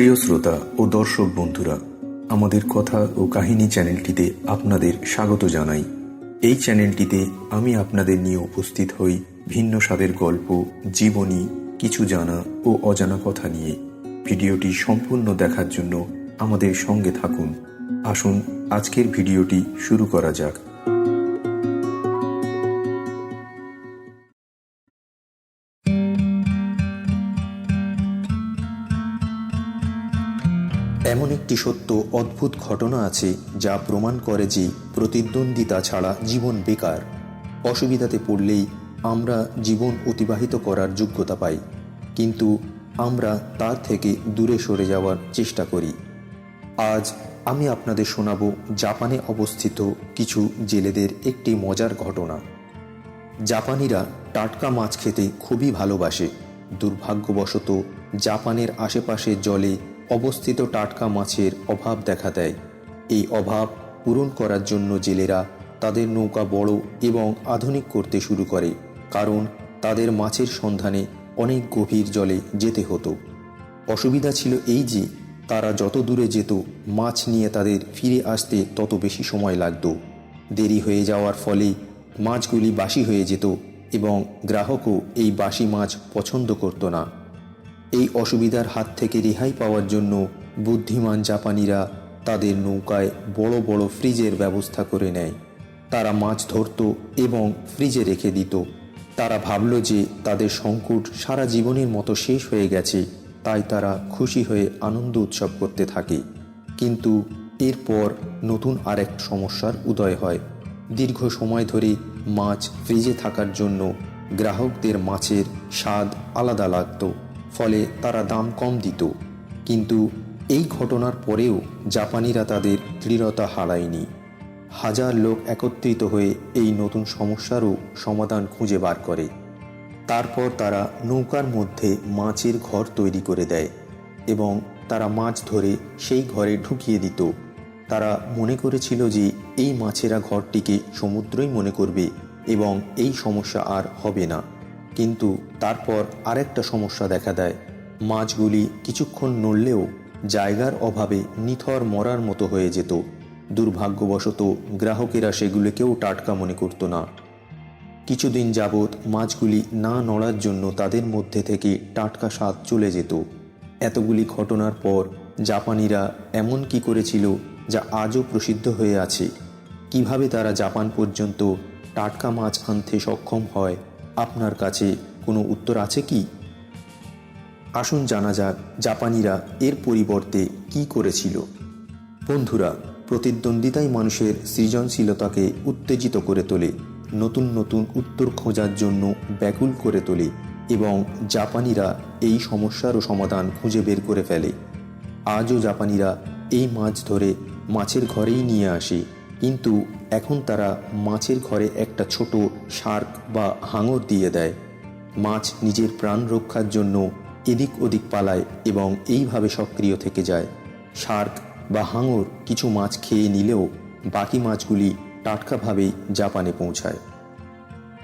প্রিয় শ্রোতা ও দর্শক বন্ধুরা, আমাদের কথা ও কাহিনী চ্যানেলটিতে আপনাদের স্বাগত জানাই। এই চ্যানেলটিতে আমি আপনাদের নিয়ে উপস্থিত হই ভিন্ন স্বাদের গল্প, জীবনী, কিছু জানা ও অজানা কথা নিয়ে। ভিডিওটি সম্পূর্ণ দেখার জন্য আমাদের সঙ্গে থাকুন। আসুন, আজকের ভিডিওটি শুরু করা যাক। এমন একটি সত্য অদ্ভুত ঘটনা আছে যা প্রমাণ করে যে প্রতিদ্বন্দ্বিতা ছাড়া জীবন বেকার। অসুবিধাতে পড়লেই আমরা জীবন অতিবাহিত করার যোগ্যতা পাই, কিন্তু আমরা তার থেকে দূরে সরে যাওয়ার চেষ্টা করি। আজ আমি আপনাদের শোনাব জাপানে অবস্থিত কিছু জেলেদের একটি মজার ঘটনা। জাপানিরা টাটকা মাছ খেতে খুবই ভালোবাসে। দুর্ভাগ্যবশত জাপানের আশেপাশে জলে অবস্থিত টাটকা মাছের অভাব দেখা দেয়। এই অভাব পূরণ করার জন্য জেলেরা তাদের নৌকা বড় এবং আধুনিক করতে শুরু করে, কারণ তাদের মাছের সন্ধানে অনেক গভীর জলে যেতে হতো। অসুবিধা ছিল এই যে, তারা যত দূরে যেত, মাছ নিয়ে তাদের ফিরে আসতে তত বেশি সময় লাগত। দেরি হয়ে যাওয়ার ফলে মাছগুলি বাসি হয়ে যেত এবং গ্রাহকও এই বাসি মাছ পছন্দ করত না। এই অসুবিধার হাত থেকে রেহাই পাওয়ার জন্য বুদ্ধিমান জাপানিরা তাদের নৌকায় বড় বড় ফ্রিজের ব্যবস্থা করে নেয়। তারা মাছ ধরত এবং ফ্রিজে রেখে দিত। তারা ভাবল যে তাদের সংকট সারা জীবনের মতো শেষ হয়ে গেছে, তাই তারা খুশি হয়ে আনন্দ উৎসব করতে থাকে। কিন্তু এরপর নতুন আরেক সমস্যার উদয় হয়। দীর্ঘ সময় ধরে মাছ ফ্রিজে থাকার জন্য গ্রাহকদের মাছের স্বাদ আলাদা লাগতো। ফলে তারা দাম কম দিত। কিন্তু এই ঘটনার পরেও জাপানিরা তাদের দৃঢ়তা হারায়নি। হাজার লোক একত্রিত হয়ে এই নতুন সমস্যারও সমাধান খুঁজে বার করে। তারপর তারা নৌকার মধ্যে মাছের ঘর তৈরি করে দেয় এবং তারা মাছ ধরে সেই ঘরে ঢুকিয়ে দিত। তারা মনে করেছিল যে এই মাছেরা ঘরটিকে সমুদ্রই মনে করবে এবং এই সমস্যা আর হবে না। কিন্তু তারপর আরেকটা সমস্যা দেখা দেয়। মাছগুলি কিছুক্ষণ নড়লেও জায়গার অভাবে নিথর মরার মতো হয়ে যেত। দুর্ভাগ্যবশত গ্রাহকেরা সেগুলোকেও টাটকা মনে করতো না। কিছুদিন যাবৎ মাছগুলি না নড়ার জন্য তাদের মধ্যে থেকে টাটকা স্বাদ চলে যেত। এতগুলি ঘটনার পর জাপানিরা এমন কি করেছিল যা আজও প্রসিদ্ধ হয়ে আছে? কীভাবে তারা জাপান পর্যন্ত টাটকা মাছ আনতে সক্ষম হয় আপনার কাছে কোনো উত্তর আছে কি? আসুন জানা যাক জাপানিরা এর পরিবর্তে কি করেছিল। বন্ধুরা প্রতিদ্বন্দ্বিতাই মানুষের সৃজনশীলতাকে উত্তেজিত করে তোলে, নতুন নতুন উত্তর খোঁজার জন্য ব্যাকুল করে তোলে এবং জাপানিরা এই সমস্যারও সমাধান খুঁজে বের করে ফেলে। আজও জাপানিরা এই মাছ ধরে মাছের ঘরেই নিয়ে আসে। কিন্তু এখন তারা মাছের ঘরে একটা ছোট শার্ক বা হাঙর দিয়ে দেয়। মাছ নিজের প্রাণ রক্ষার জন্য এদিক ওদিক পালায় এবং এইভাবে সক্রিয় থেকে যায়। শার্ক বা হাঙর কিছু মাছ খেয়ে নিলেও বাকি মাছগুলি টাটকাভাবেই জাপানে পৌঁছায়।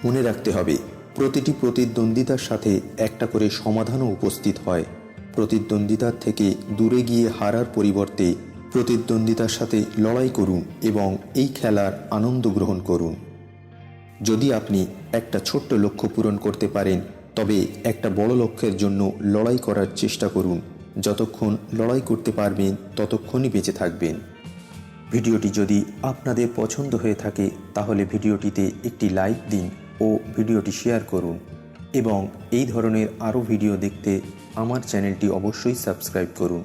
মনে রাখতে হবে, প্রতিটি প্রতিদ্বন্দ্বিতার সাথে একটা করে সমাধানও উপস্থিত হয়। প্রতিদ্বন্দ্বিতার থেকে দূরে গিয়ে হারার পরিবর্তে প্রতিদ্বন্দ্বিতার সাথে লড়াই করুন এবং এই খেলার আনন্দ গ্রহণ করুন। যদি আপনি একটা ছোট্ট লক্ষ্য পূরণ করতে পারেন, তবে একটা বড় লক্ষ্যের জন্য লড়াই করার চেষ্টা করুন। যতক্ষণ লড়াই করতে পারবেন, ততক্ষণই বেঁচে থাকবেন। ভিডিওটি যদি আপনাদের পছন্দ হয়ে থাকে, তাহলে ভিডিওটিতে একটি লাইক দিন ও ভিডিওটি শেয়ার করুন। এবং এই ধরনের আরও ভিডিও দেখতে আমার চ্যানেলটি অবশ্যই সাবস্ক্রাইব করুন।